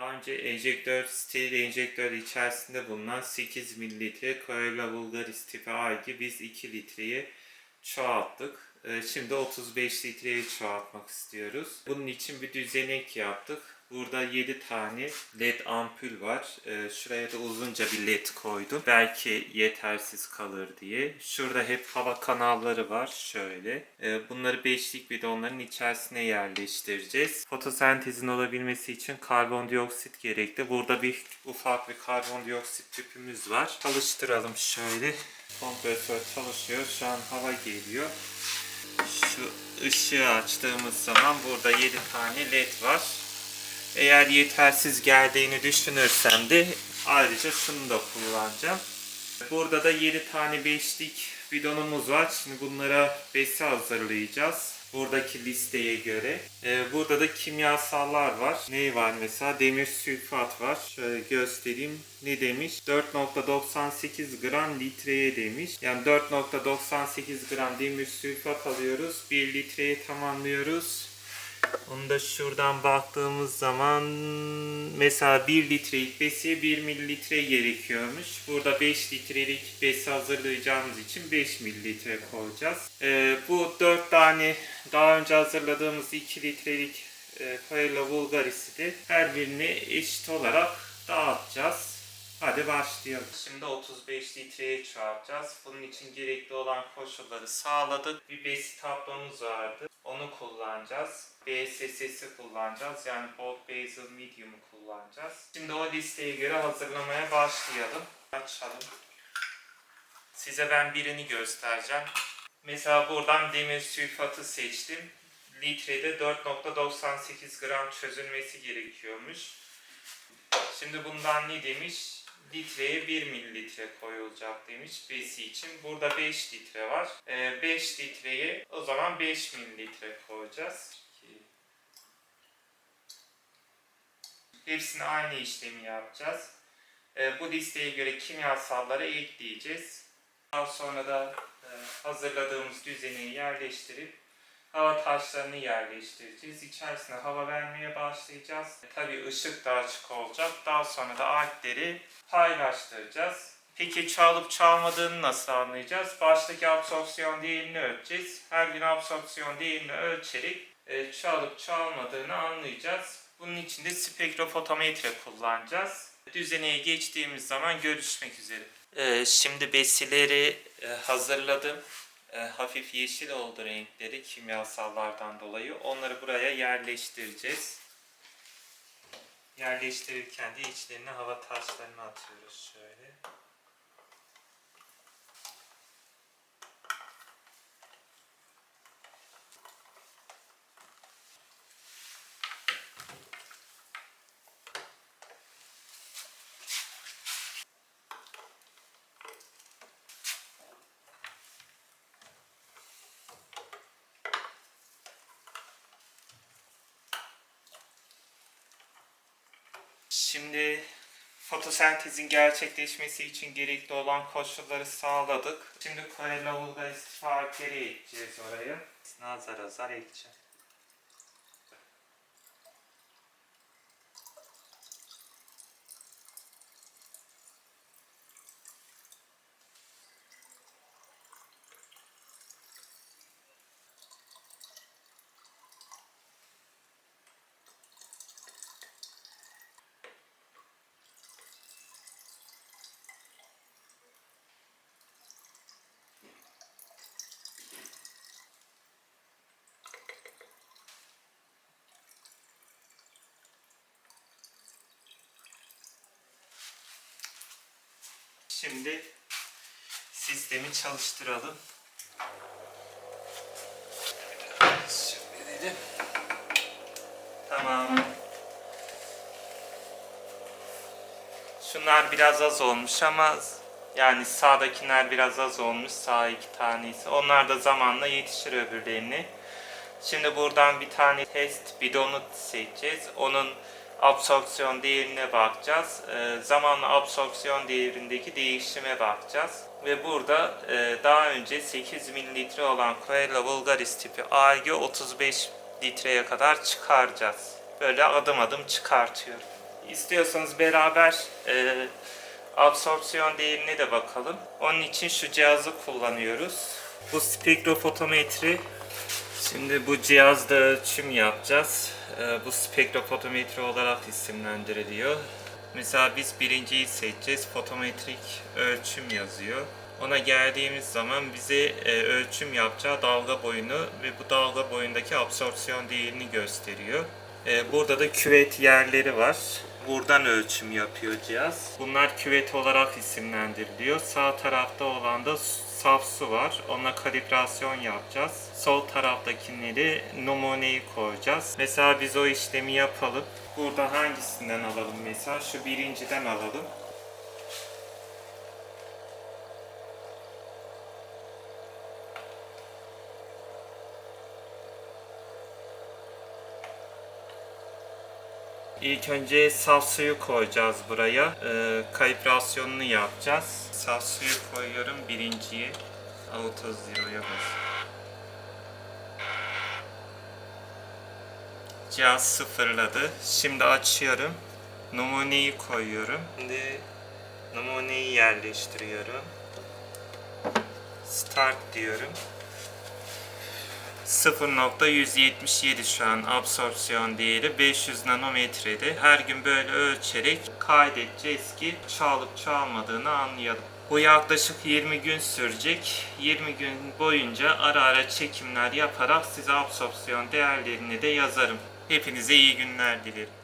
Daha önce enjektör, steril enjektör içerisinde bulunan 8 mililitre Corolla vulgaris tipi algi biz 2 litreye çoğalttık. Ee, Şimdi 35 litreye çoğaltmak istiyoruz. Bunun için bir düzenek yaptık. Burada 7 tane led ampul var. Ee, Şuraya da uzunca bir led koydum. Belki yetersiz kalır diye. Şurada hep hava kanalları var. Şöyle. Ee, Bunları beşlik bidonların içerisine yerleştireceğiz. Fotosentezin olabilmesi için karbondioksit gerekli. Burada bir ufak bir karbondioksit tüpümüz var. Çalıştıralım şöyle. Kompresör çalışıyor. Şu an hava geliyor. Şu ışığı açtığımız zaman burada 7 tane led var. Eğer yetersiz geldiğini düşünürsem de ayrıca şunu da kullanacağım. Burada da 7 tane beşlik bidonumuz var. Şimdi bunlara besi hazırlayacağız. Buradaki listeye göre. Ee, burada da kimyasallar var. Ne var mesela? Demir sülfat var. Şöyle göstereyim. Ne demiş? 4.98 gram litreye demiş. Yani 4.98 gram demir sülfat alıyoruz. 1 litreye tamamlıyoruz. Onu da şuradan baktığımız zaman mesela 1 litrelik besiye 1 mililitre gerekiyormuş. Burada 5 litrelik besi hazırlayacağımız için 5 mililitre koyacağız. Ee, bu 4 tane daha önce hazırladığımız 2 litrelik e, Paella Vulgaris'i de her birine eşit olarak dağıtacağız. Hadi başlayalım. Şimdi 35 litreye çoğaltacağız. Bunun için gerekli olan koşulları sağladık. Bir besi tablomuz vardı. Onu kullanacağız. BSS'i kullanacağız. Yani Bulk Basal Medium'u kullanacağız. Şimdi o listeye göre hazırlamaya başlayalım. Açalım. Size ben birini göstereceğim. Mesela buradan demir sülfatı seçtim. Litrede 4.98 gram çözülmesi gerekiyormuş. Şimdi bundan ne demiş? Litreye 1 mililitre koyulacak demiş besi için. Burada 5 litre var. Ee, 5 litreye o zaman 5 mililitre koyacağız. Hepsine aynı işlemi yapacağız. Ee, bu listeye göre kimyasalları ekleyeceğiz. Daha sonra da e, hazırladığımız düzeneyi yerleştirip hava taşlarını yerleştireceğiz. İçerisine hava vermeye başlayacağız. Tabii ışık da açık olacak. Daha sonra da algleri paylaştıracağız. Peki çoğalıp çoğalmadığını nasıl anlayacağız? Baştaki absorpsiyon değerini ölçeceğiz. Her gün absorpsiyon değerini ölçerek e, çoğalıp çoğalmadığını anlayacağız. Bunun için de spektrofotometre kullanacağız. Düzeneye geçtiğimiz zaman görüşmek üzere. Ee, şimdi besileri e, hazırladım. E, hafif yeşil oldu renkleri kimyasallardan dolayı. Onları buraya yerleştireceğiz. Yerleştirirken de içlerine hava taşlarını atıyoruz şöyle. Şimdi fotosentezin gerçekleşmesi için gerekli olan koşulları sağladık. Şimdi Corella vulgaris farkeri ekleyeceğiz oraya. Azar azar ekleyeceğim. Şimdi sistemi çalıştıralım. Şöyle dedim. Tamam. Şunlar biraz az olmuş ama yani sağdakiler biraz az olmuş. Sağ iki tanesi. Onlar da zamanla yetişir öbürlerini. Şimdi buradan bir tane test bidonu seçeceğiz. Onun absorpsiyon değerine bakacağız. Ee, zamanla absorpsiyon değerindeki değişime bakacağız. Ve burada e, daha önce 8 mililitre olan Coella vulgaris tipi algı 35 litreye kadar çıkaracağız. Böyle adım adım çıkartıyorum. İstiyorsanız beraber e, absorpsiyon değerine de bakalım. Onun için şu cihazı kullanıyoruz. Bu spektrofotometri. Şimdi bu cihazda ölçüm yapacağız. E, bu spektrofotometri olarak isimlendiriliyor. Mesela biz birinciyi seçeceğiz. Fotometrik ölçüm yazıyor. Ona geldiğimiz zaman bize e, ölçüm yapacağı dalga boyunu ve bu dalga boyundaki absorpsiyon değerini gösteriyor. E, burada da küvet yerleri var. Buradan ölçüm yapıyor cihaz. Bunlar küvet olarak isimlendiriliyor. Sağ tarafta olan da saf su var. Ona kalibrasyon yapacağız. Sol taraftakileri numuneyi koyacağız. Mesela biz o işlemi yapalım. Burada hangisinden alalım mesela? Şu birinciden alalım. İlk önce saf suyu koyacağız buraya. Ee, kalibrasyonunu yapacağız. Saf suyu koyuyorum birinciye. Auto Zero'ya bas. Cihaz sıfırladı. Şimdi açıyorum. Numuneyi koyuyorum. Şimdi numuneyi yerleştiriyorum. Start diyorum. 0.177 şu an absorpsiyon değeri 500 nanometrede. Her gün böyle ölçerek kaydedeceğiz ki çoğalıp çoğalmadığını anlayalım. Bu yaklaşık 20 gün sürecek. 20 gün boyunca ara ara çekimler yaparak size absorpsiyon değerlerini de yazarım. Hepinize iyi günler dilerim.